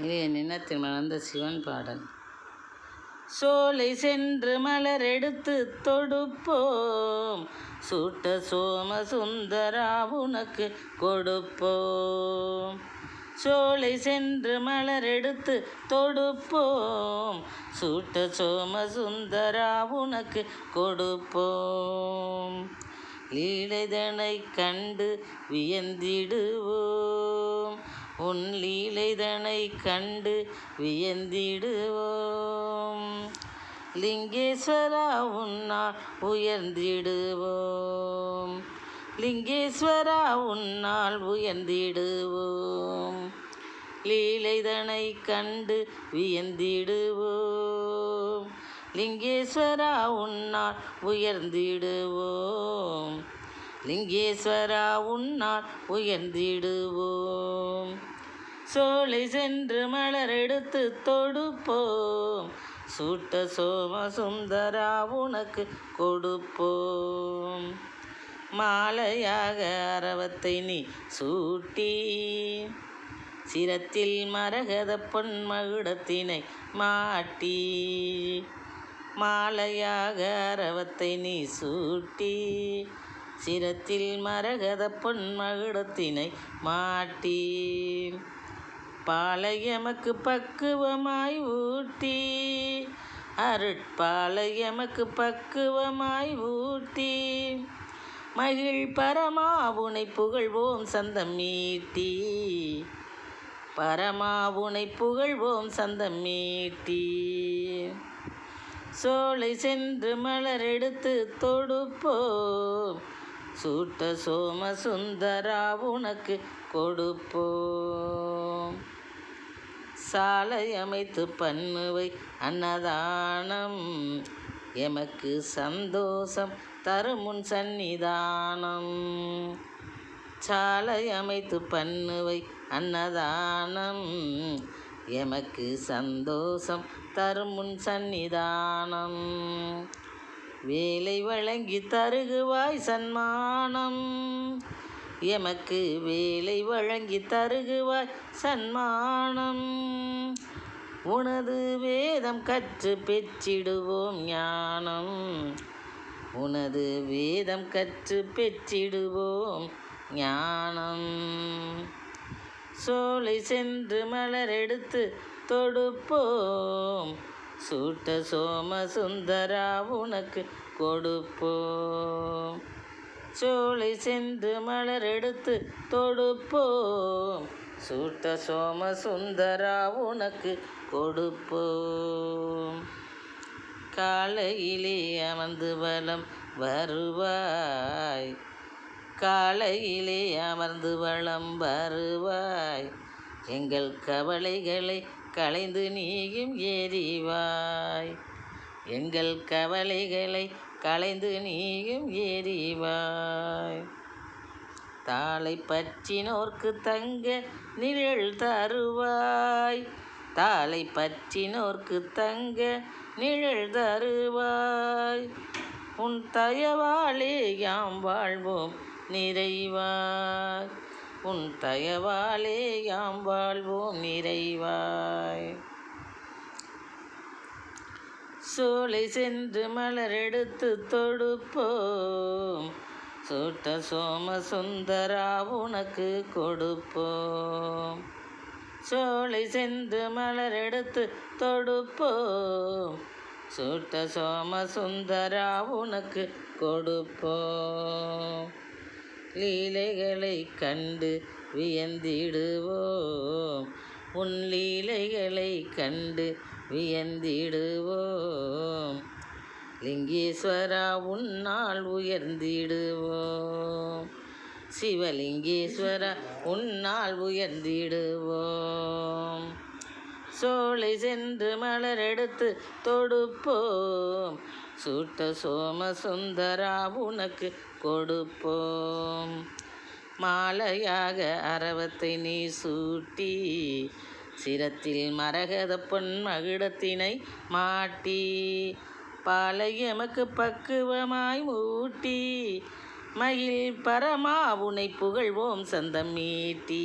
இது என் எண்ணத்தில் சிவன் பாடல். சோலை சென்று மலர் எடுத்து தொடுப்போம். சூட்ட சோம சுந்தரா உனக்கு கொடுப்போம். சோலை சென்று மலர் எடுத்து தொடுப்போம். சூட்ட சோம சுந்தரா உனக்கு கொடுப்போம். லீலைதனை கண்டு வியந்திடுவோம். உன் லீலைதனை கண்டு வியந்திடுவோம். லிங்கேஸ்வரா உன்னா உயர்ந்திடுவோம். லிங்கேஸ்வரா உன்னால் உயர்ந்திடுவோம். லீலைதனை கண்டு வியந்திடுவோம். லிங்கேஸ்வரா உன்னால் உயர்ந்திடுவோம். லிங்கேஸ்வரா உன்னால் உயர்ந்திடுவோம். சோலை சென்று மலர் எடுத்து தொடுப்போம். சூட்ட சோம சுந்தரா உனக்கு கொடுப்போம். மாலையாக அரவத்தை நீ சூட்டி சிரத்தில் மரகத பொன் மகுடத்தினை மாட்டி மாலையாக அரவத்தை நீ சூட்டி சிரத்தில் மரகத பொன்மகுடத்தினை மாட்டி பாலையமக்கு பக்குவமாய் ஊட்டி அருட்பாலையமக்கு பக்குவமாய் ஊட்டி மகிழ் பரமாவுனை புகழ்வோம் சந்தம் மீட்டி பரமாவுனை புகழ்வோம் சந்தம் மீட்டி சோலை சென்று மலர் எடுத்து தொடுப்போம். சூட்ட சோம சுந்தரா உனக்கு கொடுப்போம். சாலை அமைத்து பண்ணுவை அன்னதானம். எமக்கு சந்தோஷம் தருமுன் சந்நிதானம். சாலை அமைத்து பண்ணுவை அன்னதானம். எமக்கு சந்தோஷம் தருமுன் சந்நிதானம். வேலை வழங்கி தருகுவாய் சன்மானம். எமக்கு வேலை வழங்கி தருகுவாய் சன்மானம். உனது வேதம் கற்று பெற்றிடுவோம் ஞானம். உனது வேதம் கற்று பெற்றிடுவோம் ஞானம். சோலை சென்று மலர் எடுத்து தொடுப்போம். சூட்ட சோம சுந்தரா உனக்கு கொடுப்போம். சோழி சென்று மலர் எடுத்து தொடுப்போம். சூட்ட சோம சுந்தரா உனக்கு கொடுப்போம். காலையிலே அமர்ந்து வலம் வருவாய். காலையிலே அமர்ந்து வளம் வருவாய். எங்கள் கவலைகளை களைந்து நீயும் எறிவாய் எங்கள் கவலைகளை களைந்து நீயும் எறிவாய் தாளை பற்றினோர்க்கு தங்க நிழல் தருவாய். தாளை பற்றினோர்க்கு தங்க நிழல் தருவாய். உன் தயவாலே யாம் வாழ்வோம் நிறைவாய். உன் தயவாலே யாம் வாழ்வோம் நிறைவாய். சோலை சென்று மலரெடுத்து தொடுப்போம். சூட்ட சோம சுந்தரா உனக்கு கொடுப்போம். சோலை சென்று மலரெடுத்து தொடுப்போம். சூட்ட சோம சுந்தரா உனக்கு கொடுப்போம். லீலைகளை கண்டு வியந்திடுவோம். உன் லீலைகளை கண்டு வியந்திடுவோம். லிங்கேஸ்வரா உன்னால் உயர்ந்திடுவோம். சிவலிங்கேஸ்வரா உன்னால் உயர்ந்திடுவோம். சோலை சென்று மலர் எடுத்து தொடுப்போம். சூட்ட சோம சுந்தரா உனக்கு கொடுப்போம். மாலையாக அரவத்தை நீ சூட்டி சிரத்தில் மரகத பொன் மகிடத்தினை மாட்டி பாலை எமக்கு பக்குவமாய் மூட்டி மயில் பரமா உனை புகழ்வோம் சந்தம் மீட்டி.